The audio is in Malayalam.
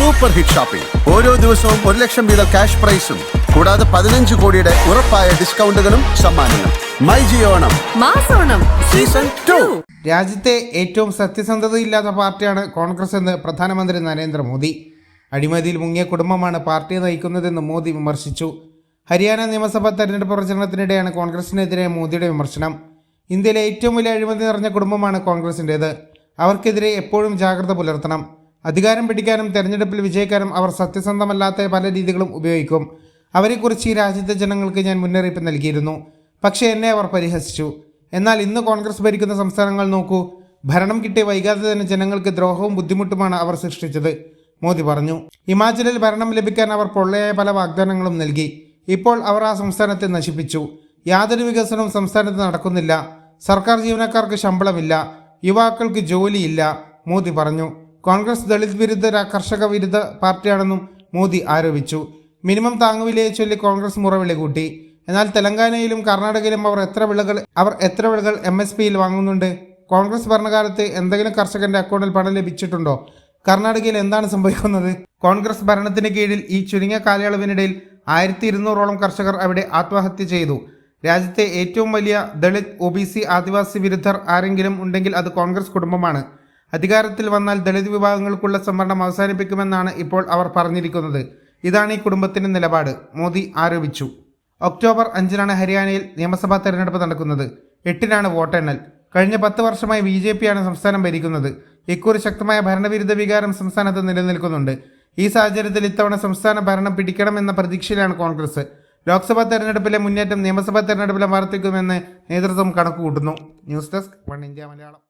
സൂപ്പർ ഹിറ്റ് ഷോപ്പിംഗ് ഓരോ ദിവസവും ഒരു ലക്ഷം വീതം ക്യാഷ് പ്രൈസും കൂടാതെ പതിനഞ്ച് കോടിയുടെ ഉറപ്പായ ഡിസ്കൗണ്ടുകളും സമ്മാനങ്ങളും. മൈ ജിയോണം മാസോണം സീസൺ ടു. രാജ്യത്തെ ഏറ്റവും സത്യസന്ധതയില്ലാത്ത പാർട്ടിയാണ് കോൺഗ്രസ് എന്ന് പ്രധാനമന്ത്രി നരേന്ദ്രമോദി. അഴിമതിയിൽ മുങ്ങിയ കുടുംബമാണ് പാർട്ടിയെ നയിക്കുന്നതെന്ന് മോദി വിമർശിച്ചു. ഹരിയാന നിയമസഭാ തെരഞ്ഞെടുപ്പ് പ്രചരണത്തിനിടെയാണ് കോൺഗ്രസിനെതിരെ മോദിയുടെ വിമർശനം. ഇന്ത്യയിലെ ഏറ്റവും വലിയ അഴിമതി നിറഞ്ഞ കുടുംബമാണ് കോൺഗ്രസിന്റേത്. അവർക്കെതിരെ എപ്പോഴും ജാഗ്രത പുലർത്തണം. അധികാരം പിടിക്കാനും തെരഞ്ഞെടുപ്പിൽ വിജയിക്കാനും അവർ സത്യസന്ധമല്ലാത്ത പല രീതികളും ഉപയോഗിക്കും. അവരെക്കുറിച്ച് ഈ രാജ്യത്തെ ജനങ്ങൾക്ക് ഞാൻ മുന്നറിയിപ്പ് നൽകിയിരുന്നു. പക്ഷേ എന്നെ അവർ പരിഹസിച്ചു. എന്നാൽ ഇന്ന് കോൺഗ്രസ് ഭരിക്കുന്ന സംസ്ഥാനങ്ങൾ നോക്കൂ. ഭരണം കിട്ടിയ വൈകാതെ തന്നെ ജനങ്ങൾക്ക് ദ്രോഹവും ബുദ്ധിമുട്ടുമാണ് അവർ സൃഷ്ടിച്ചത്. മോദി പറഞ്ഞു. ഹിമാചലിൽ ഭരണം ലഭിക്കാൻ അവർ പൊള്ളയായ പല വാഗ്ദാനങ്ങളും നൽകി. ഇപ്പോൾ അവർ ആ സംസ്ഥാനത്തെ നശിപ്പിച്ചു. യാതൊരു വികസനവും സംസ്ഥാനത്ത് നടക്കുന്നില്ല. സർക്കാർ ജീവനക്കാർക്ക് ശമ്പളമില്ല. യുവാക്കൾക്ക് ജോലിയില്ല. മോദി പറഞ്ഞു. കോൺഗ്രസ് ദളിത് വിരുദ്ധ കർഷക വിരുദ്ധ പാർട്ടിയാണെന്നും മോദി ആരോപിച്ചു. മിനിമം താങ്ങുവിലയെ ചൊല്ലി കോൺഗ്രസ് മുറവിളി കൂട്ടി. എന്നാൽ തെലങ്കാനയിലും കർണാടകയിലും അവർ എത്ര വിളകൾ അവർ എത്ര വിളകൾ എം എസ് പിയിൽ വാങ്ങുന്നുണ്ട്? കോൺഗ്രസ് ഭരണകാലത്ത് എന്തെങ്കിലും കർഷകന്റെ അക്കൗണ്ടിൽ പണം ലഭിച്ചിട്ടുണ്ടോ? കർണാടകയിൽ എന്താണ് സംഭവിക്കുന്നത്? കോൺഗ്രസ് ഭരണത്തിന് കീഴിൽ ഈ ചുരുങ്ങിയ കാലയളവിനിടയിൽ ആയിരത്തി ഇരുന്നൂറോളം കർഷകർ അവിടെ ആത്മഹത്യ ചെയ്തു. രാജ്യത്തെ ഏറ്റവും വലിയ Dalit O B C Adivasi വിരുദ്ധർ ആരെങ്കിലും ഉണ്ടെങ്കിൽ അത് കോൺഗ്രസ് കുടുംബമാണ്. അധികാരത്തിൽ വന്നാൽ ദളിത് വിഭാഗങ്ങൾക്കുള്ള സംവരണം അവസാനിപ്പിക്കുമെന്നാണ് ഇപ്പോൾ അവർ പറഞ്ഞിരിക്കുന്നത്. ഇതാണ് ഈ കുടുംബത്തിന്റെ നിലപാട്. മോദി ആരോപിച്ചു. ഒക്ടോബർ അഞ്ചിനാണ് ഹരിയാനയിൽ നിയമസഭാ തെരഞ്ഞെടുപ്പ് നടക്കുന്നത്. എട്ടിനാണ് വോട്ടെണ്ണൽ. കഴിഞ്ഞ പത്ത് വർഷമായി ബി ജെ പിയാണ് സംസ്ഥാനം ഭരിക്കുന്നത്. ഇക്കുറി ശക്തമായ ഭരണവിരുദ്ധ വികാരം സംസ്ഥാനത്ത് നിലനിൽക്കുന്നുണ്ട്. ഈ സാഹചര്യത്തിൽ ഇത്തവണ സംസ്ഥാന ഭരണം പിടിക്കണമെന്ന പ്രതീക്ഷയിലാണ് കോൺഗ്രസ്. ലോക്സഭാ തെരഞ്ഞെടുപ്പിലെ മുന്നേറ്റം നിയമസഭാ തെരഞ്ഞെടുപ്പിലെ വർദ്ധിക്കുമെന്ന് നേതൃത്വം കണക്കുകൂട്ടുന്നു. News desk one India Malayalam.